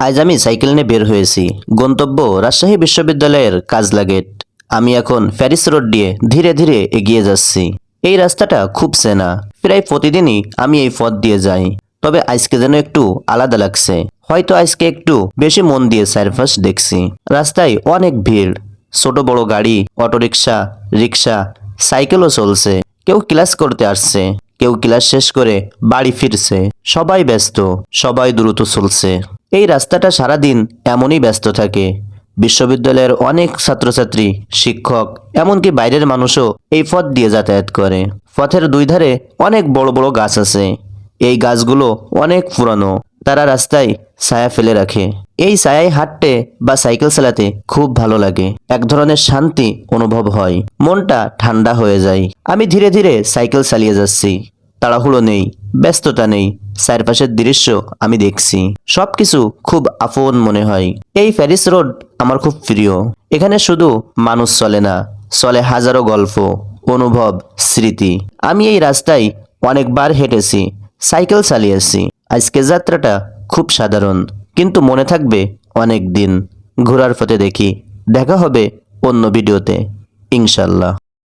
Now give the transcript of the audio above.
আজ আমি সাইকেল নিয়ে বের হয়েছি। গন্তব্য রাজশাহী বিশ্ববিদ্যালয়ের কাজলা গেট আমি এখন প্যারিস রোড দিয়ে ধীরে ধীরে এগিয়ে যাচ্ছি। এই রাস্তাটা খুব সেনা। প্রায় প্রতিদিনই আমি এই পথ দিয়ে যাই। তবে আজকে যেন একটু আলাদা লাগছে। হয়তো আজকে একটু বেশি মন দিয়ে সারফাস দেখছি। রাস্তায় অনেক ভিড়। ছোট বড় গাড়ি, অটোরিকশা রিক্সা সাইকেলও চলছে। কেউ ক্লাস করতে আসছে। কেউ ক্লাস শেষ করে বাড়ি ফিরছে। সবাই ব্যস্ত। সবাই দ্রুত চলছে। এই রাস্তাটা সারাদিন এমনই ব্যস্ত থাকে। বিশ্ববিদ্যালয়ের অনেক ছাত্রছাত্রী, শিক্ষক, এমনকি বাইরের মানুষও এই পথ দিয়ে যাতায়াত করে। পথের দুই ধারে অনেক বড় বড় গাছ আছে। এই গাছগুলো অনেক পুরানো। তারা রাস্তায় ছায়া ফেলে রাখে। এই ছায়ায় হাঁটতে বা সাইকেল চালাতে খুব ভালো লাগে। এক ধরনের শান্তি অনুভব হয়। মনটা ঠান্ডা হয়ে যায়। আমি ধীরে ধীরে সাইকেল চালিয়ে যাচ্ছি। তাড়াহুড়ো নেই, ব্যস্ততা নেই, চারপাশের দৃশ্য আমি দেখছি। সবকিছু খুব আপন মনে হয়। এই প্যারিস রোড আমার খুব প্রিয়। এখানে শুধু মানুষ চলে না, চলে হাজারো গল্প, অনুভব, স্মৃতি। আমি এই রাস্তায় অনেকবার হেঁটেছি, সাইকেল চালিয়েছি। আজকে যাত্রাটা খুব সাধারণ, কিন্তু মনে থাকবে অনেক দিন ঘোরার পথে দেখি, দেখা হবে অন্য ভিডিওতে, ইনশাল্লাহ।